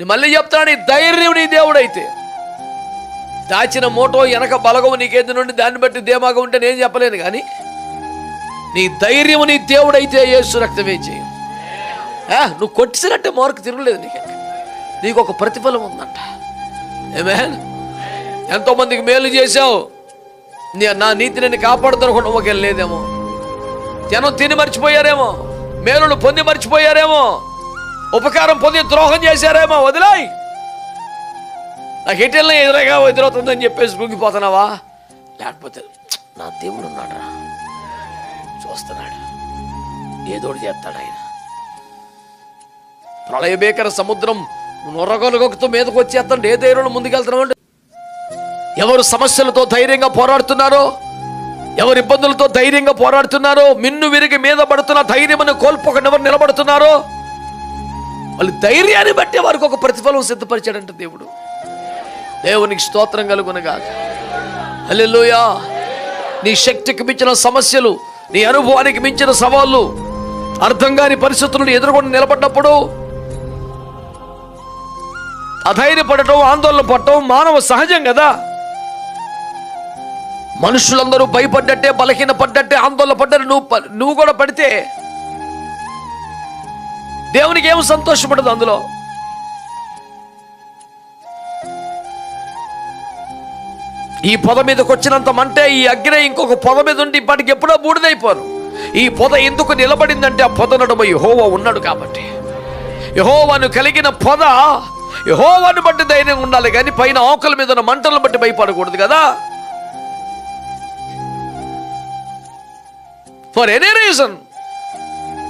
నేను మళ్ళీ చెప్తాను నీ ధైర్యం నీ దేవుడైతే. దాచిన మోటో వెనక బలగవు నీకేది నుండి దాన్ని బట్టి దేమాగా ఉంటే నేను చెప్పలేను కానీ నీ ధైర్యం నీ దేవుడైతే యేసు రక్తమే చేయి. నువ్వు కొట్టిసినట్టే మార్కు తిరగలేదు నీకు. నీకు ఒక ప్రతిఫలం ఉందంట. ఏమే ఎంతో మందికి మేలు చేశావు. నీ- నా నీతి నేను కాపాడుతున్న ఒక లేదేమో. జనం తిని మర్చిపోయారేమో. మేలును పొంది మర్చిపోయారేమో. ఉపకారం పొంది ద్రోహం చేశారేమో వదిలాయి. నాకు ఎటెల్ని ఎదురుగా ఎదురవుతుందని చెప్పేసి కుంగిపోతున్నావా? లేకపోతే నా దేవుడు ఉన్నాడరా. చూస్తున్నాడు. ఏదోడు చేస్తాడు ఆయన. ప్రళయభీకర సముద్రం నొరగొలగొక్కుతూ మీదకు వచ్చేస్తాడు. ఏ ధైర్యంలో ముందుకెళ్తున్నామంటే ఎవరు సమస్యలతో ధైర్యంగా పోరాడుతున్నారో? ఎవరు ఇబ్బందులతో ధైర్యంగా పోరాడుతున్నారో? మిన్ను విరిగి మీద పడుతున్న ధైర్యమని కోల్పోకుండా ఎవరు నిలబడుతున్నారో? వాళ్ళు ధైర్యాన్ని బట్టి వారికి ఒక ప్రతిఫలం సిద్ధపరిచాడంట దేవుడు. దేవునికి స్తోత్రం కలుగునగా అల్లెలుయా నీ శక్తికి మించిన సమస్యలు నీ అనుభవానికి మించిన సవాళ్ళు అర్థం కాని పరిస్థితులను ఎదుర్కొని నిలబడ్డప్పుడు అధైర్యపడటం ఆందోళన పడటం మానవ సహజం కదా. మనుషులందరూ భయపడ్డట్టే బలహీన పడ్డట్టే ఆందోళన పడ్డారు నువ్వు నువ్వు కూడా పడితే దేవునికి ఏం సంతోషపడదు అందులో? ఈ పొద మీదకి వచ్చినంత మంటే ఈ అగ్ని ఇంకొక పొద మీద ఉండి ఇప్పటికి ఎప్పుడో బూడిదైపోను ఈ పొద ఎందుకు నిలబడిందంటే ఆ పొద నడుమ యహోవా ఉన్నాడు కాబట్టి. యహోవాను కలిగిన పొద యహోవాను బట్టి ధైర్యంగా ఉండాలి కానీ పైన ఆకుల మీద ఉన్న మంటలను బట్టి భయపడకూడదు కదా. ఫర్ ఎనీ రీజన్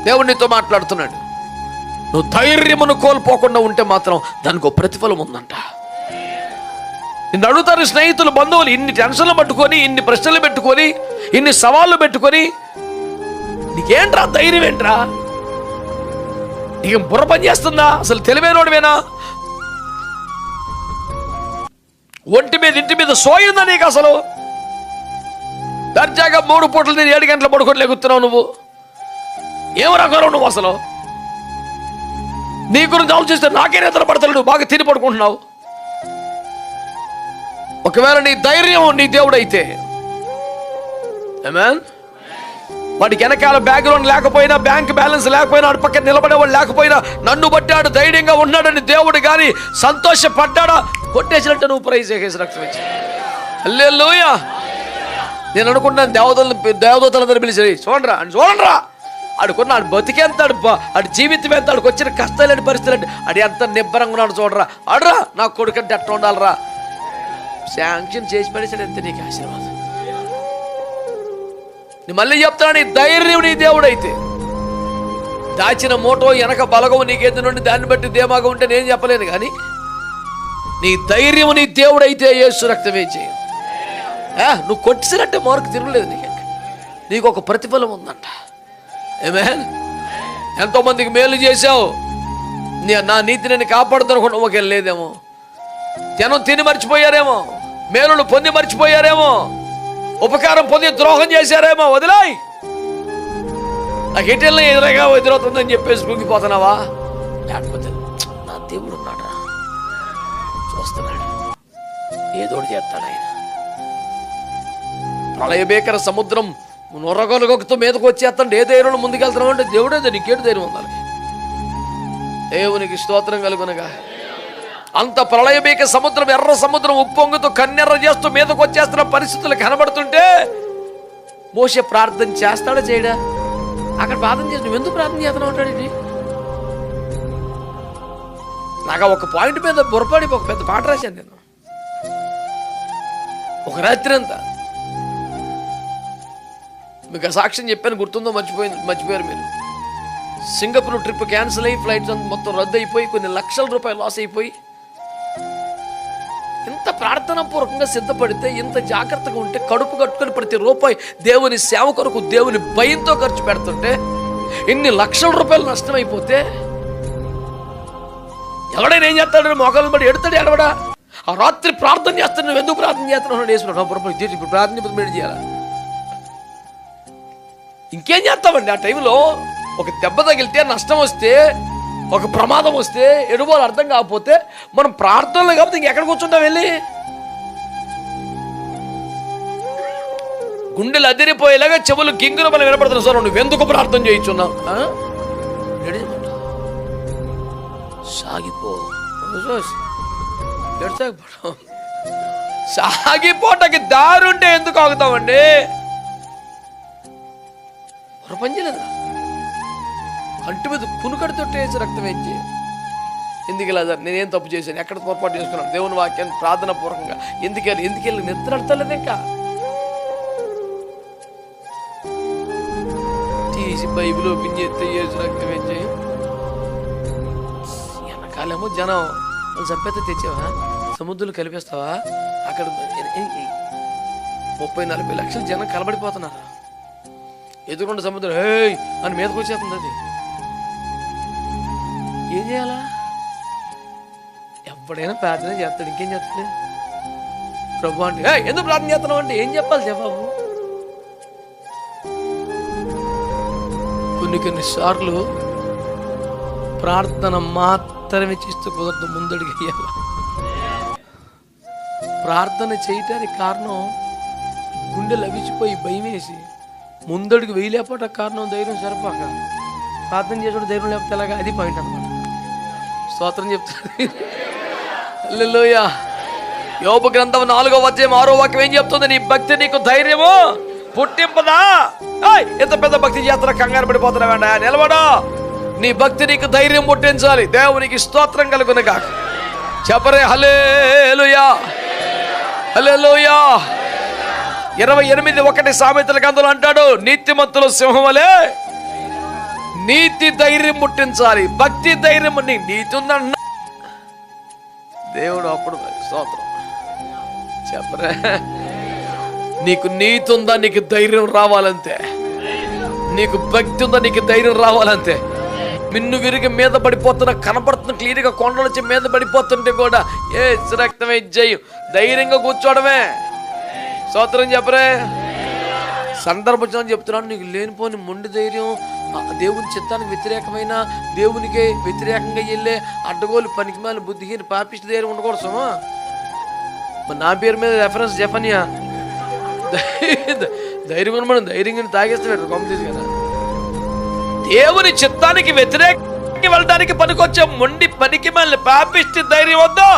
దేవుడు నీతో మాట్లాడుతున్నాడు. నువ్వు ధైర్యమును కోల్పోకుండా ఉంటే మాత్రం దానికి ఒక ప్రతిఫలం ఉందంట. నిన్ను అడుగుతారు స్నేహితులు బంధువులు ఇన్ని టెన్షన్లు పట్టుకొని ఇన్ని ప్రశ్నలు పెట్టుకొని ఇన్ని సవాళ్ళు పెట్టుకొని నీకేంట్రా ధైర్యం ఏంట్రా? నీకు బుర్ర పని చేస్తుందా? అసలు తెలివైనోడివేనా? ఒంటి మీద ఇంటి మీద సోయిందా నీకు అసలు? దర్జాగా మూడు పూటలు నేను ఏడు గంటలు పడుకొని లెగుతున్నావు నువ్వు. ఏం రకం నువ్వు అసలు? నీ గురించి ఆలోచిస్తే నాకే నిద్ర పడతాడు బాగా తిని పడుకుంటున్నావు. ఒకవేళ నీ ధైర్యం నీ దేవుడైతే వాడికి వెనకాల బ్యాక్గ్రౌండ్ లేకపోయినా బ్యాంక్ బ్యాలెన్స్ లేకపోయినా అటు పక్కన నిలబడేవాడు లేకపోయినా నన్ను బట్టాడు ధైర్యంగా ఉన్నాడని దేవుడు కానీ సంతోషపడ్డాడా? కొట్టేసినట్టు నువ్వు ప్రైజ్ చేసి రక్తం ఇచ్చి హల్లెలూయా నేను అనుకుంటున్నాను దేవతలను దేవదూతలందరూ పిలిచి చూడరా అని చూడరా! ఆడుకున్న ఆడు బతికేంత ఆడు జీవితం ఎంత ఆడికి వచ్చిన కష్టాలేని పరిస్థితులు ఆడు ఎంత నిబ్బరంగా ఉన్నాడు చూడరా. అడురా నా కొడుకంటే ఎట్లా ఉండాలిరా. శాంక్షన్ చేసి పడేసాడు ఎంత నీకు ఆశీర్వాదం. నేను మళ్ళీ చెప్తాను నీ ధైర్యం నీ దేవుడైతే. దాచిన మూటో వెనక బలగవు నీకేది నుండి దాన్ని బట్టి దేమాగా ఉంటే నేను చెప్పలేను కానీ నీ ధైర్యం నీ దేవుడైతే యేసు రక్తమే చేయి. నువ్వు కొట్టిసినట్టే మార్కు తిరగలేదు నీకు. నీకు ఒక ప్రతిఫలం ఉందంట. ఏమే ఎంతో మందికి మేలు చేశావు. నా నీతి నేను కాపాడుతున్న ఒక లేదేమో. జనం తిని మర్చిపోయారేమో. మేలును పొంది మర్చిపోయారేమో. ఉపకారం పొంది ద్రోహం చేశారేమో. వదిలాయి. నాకు ఎటెల్ని ఎదురగా ఎదురవుతుందని చెప్పేసి కుంగిపోతున్నావా? లేకపోతే నా దేవుడు ఉన్నాడు చూస్తున్నాడు. ఏదోడు చేస్తాడు ఆయన. ప్రళయబేకర సముద్రం నొరగొలగొక్కుతూ మీదకు వచ్చేస్తాడు ఏ ధైర్యంలో ముందుకెళ్తున్నావు అంటే దేవుడే నీకేడు ధైర్యం ఉండాలి? దేవునికి స్తోత్రం కలుగునగా. అంత ప్రళయమేక సముద్రం ఎర్ర సముద్రం ఉప్పొంగుతూ కన్నెర్ర చేస్తూ మీదకు వచ్చేస్తున్న పరిస్థితులు కనబడుతుంటే మోసే ప్రార్థన చేస్తాడా చేయడా? అక్కడ ప్రార్థన చేసి నువ్వు ఎందుకు ప్రార్థన చేస్తున్నావు అంటాడు నాకు ఒక పాయింట్ మీద బుర్రపడి ఒక పెద్ద పాట రాశాను నేను. ఒక రాత్రి అంతా మీకు సాక్ష్యం చెప్పాను గుర్తుందో మర్చిపోయింది మర్చిపోయారు మీరు. సింగపూర్ ట్రిప్ క్యాన్సిల్ అయ్యి ఫ్లైట్స్ మొత్తం రద్దు అయిపోయి కొన్ని లక్షల రూపాయలు లాస్ అయిపోయి ఇంత ప్రార్థన పూర్వకంగా సిద్ధపడితే ఇంత జాగ్రత్తగా ఉంటే కడుపు కట్టుకుని ప్రతి రూపాయి దేవుని సేవ కొరకు దేవుని భయంతో ఖర్చు పెడుతుంటే ఇన్ని లక్షల రూపాయలు నష్టం అయిపోతే ఎవడైనా ఏం చేస్తాడు? మొగలు బట్టి ఎడతాడు ఎడవడా ఆ రాత్రి ప్రార్థన చేస్తాను నువ్వు ఎందుకు ప్రార్థన చేస్తున్నావు? వేసుకున్నావు ప్రార్థన ఇప్పుడు ఇంకేం చేస్తామండి? ఆ టైంలో ఒక దెబ్బ తగిలితే నష్టం వస్తే ఒక ప్రమాదం వస్తే ఎడుబోలు అర్థం కాకపోతే మనం ప్రార్థనలు కాకపోతే ఇంకెక్కడ కూర్చుంటాం వెళ్ళి? గుండెలు అదిరిపోయేలాగా చెవులు గింగులు మనం వినపడుతున్నాం సార్ నువ్వు ఎందుకు ప్రార్థన చేయించున్నావు? ఆ? సాగిపో. సాగిపోటకి దారుంటే ఎందుకు ఆగుతామండి? ఒక పని కంటి మీద కునుకడితో వేసి రక్తం వేయించి. ఎందుకు ఇలా సార్ నేనేం తప్పు చేశాను? ఎక్కడ పొరపాటు చేసుకున్నాను? దేవుని వాక్యాన్ని ప్రార్థన పూర్వకంగా ఎందుకు వెళ్ళి నిద్ర అడతలేదు ఇంకా? తీసి బైబిల్ ఓపెన్ చేస్తే ఏసు రక్తం వేయించి. వెనకాలేమో జనం వాళ్ళు తెచ్చావా? సముద్రం కలిపేస్తావా? అక్కడ ముప్పై నలభై లక్షల జనం కలబడిపోతున్నారు. ఎదురుకుండా సముద్రం. హే అని మీదకి వచ్చేస్తుంది అది. ఏం చేయాలా? ఎప్పుడైనా ప్రార్థన చేస్తాడు ఇంకేం చేస్తాడు? ప్రభు అంటే ఎందుకు ప్రార్థన చేస్తున్నావు అంటే ఏం చెప్పాలి జవాబు కొన్ని కొన్ని సార్లు ప్రార్థన మాత్రమే చేస్తూ కుదరదు ముందడుగు ప్రార్థన చేయటానికి కారణం గుండె లవిచిపోయి భయం వేసి ముందడుగు వేయలేకపోవట కారణం ధైర్యం సరిపోక. ప్రార్థన చేసుకుంటే ధైర్యం లేకపోతే ఎలాగా? అది పాయింట్ అనమాట స్తోత్రం చెప్తుంది యోప గ్రంథం నాలుగో అధ్యాయం ఆరో వాక్యం ఏం చెప్తుంది? నీ భక్తి నీకు ధైర్యము పుట్టింపదా? ఎంత పెద్ద భక్తి చేస్తున్నా కంగారు పడిపోతున్నావేంట నిలబడా. నీ భక్తి నీకు ధైర్యం పుట్టించాలి. దేవునికి స్తోత్రం కలుగునగా చెప్పరే హలే హలేలుయా ఇరవై ఎనిమిది ఒకటి సామెతల గంధలు అంటాడు నీతిమంతులు సింహం వలే నీతి ధైర్యం ముట్టించాలి భక్తి ధైర్యం నీ నీతి ఉందన్న. దేవుడు అప్పుడు స్తోత్రం. చెప్పరే? నీకు నీతి ఉందా నీకు ధైర్యం రావాలంతే. నీకు భక్తి ఉందా నీకు ధైర్యం రావాలంతే. మిన్ను విరిగి మీద పడిపోతున్న కనపడుతున్న క్లియర్గా కొండల నుంచి మీద పడిపోతుంటే కూడా ఏ రక్తమే జయం ధైర్యంగా కూర్చోవడమే. స్తోత్రం చెప్పరే. సందర్భం చెప్తున్నాను నీకు లేనిపోని మొండి ధైర్యం ఆ దేవుని చిత్తానికి వ్యతిరేకమైన దేవునికి వ్యతిరేకంగా వెళ్ళే అడ్డగోలు పనికిమాలి బుద్ధిహీన పాపిష్ట ధైర్యం ఉండకూడదు సుమా మరి నా పేరు మీద రెఫరెన్స్ చెప్పనియా? ధైర్యం మనం ధైర్యంగా తాగేస్తాడు కొమ్మ కదా. దేవుని చిత్తానికి వ్యతిరేకంగా వెళ్ళడానికి పనికొచ్చే మొండి పనికి మళ్ళీ పాపిష్టి ధైర్యం వద్దా?